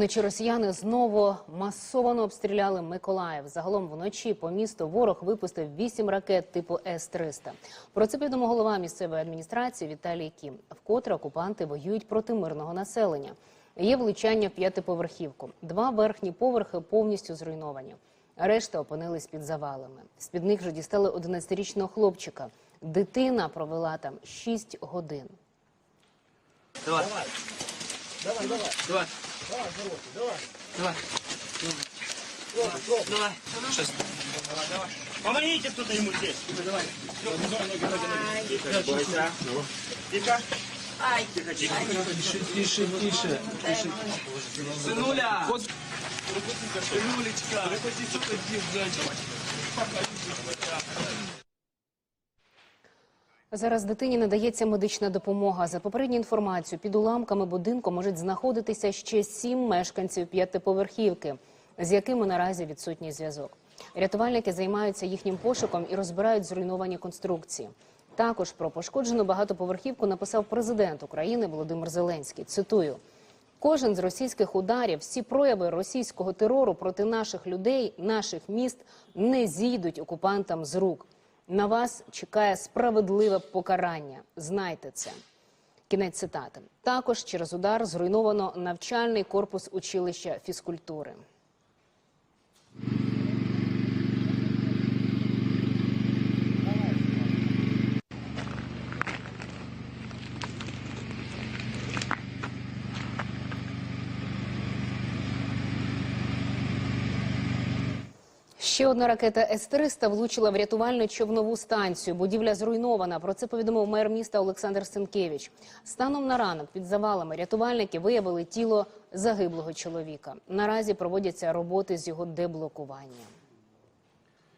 Вночі росіяни знову масово обстріляли Миколаїв. Загалом вночі по місту ворог випустив вісім ракет типу С-300. Про це відомо голова місцевої адміністрації Віталій Кім. Вкотре окупанти воюють проти мирного населення. Є влучання в п'ятиповерхівку. Два верхні поверхи повністю зруйновані. Решта опинились під завалами. З під них же дістали 11-річного хлопчика. Дитина провела там 6 годин. Давай. Давай, давай. Давай. Давай, здоровье, давай. Давай. Давай. Давай. давай. Сейчас. Давай. Помогите кто-то ему здесь. Давай. Тихо. Тихо. Ай. Тихо, тихо. Тише, тише, тише. тише. Сынуля. Вот. Сынулечка. Сынулечка. Сынулечка. Сынулечка. Сынулечка. Сынулечка. Зараз дитині надається медична допомога. За попередню інформацію, під уламками будинку можуть знаходитися ще сім мешканців п'ятиповерхівки, з якими наразі відсутній зв'язок. Рятувальники займаються їхнім пошуком і розбирають зруйновані конструкції. Також про пошкоджену багатоповерхівку написав президент України Володимир Зеленський. Цитую. Кожен з російських ударів, всі прояви російського терору проти наших людей, наших міст не зійдуть окупантам з рук. На вас чекає справедливе покарання. Знайте це. Кінець цитати. Також через удар зруйновано навчальний корпус училища фізкультури. Ще одна ракета С-300 влучила в рятувальну човнову станцію. Будівля зруйнована. Про це повідомив мер міста Олександр Сенкевич. Станом на ранок під завалами рятувальники виявили тіло загиблого чоловіка. Наразі проводяться роботи з його деблокування.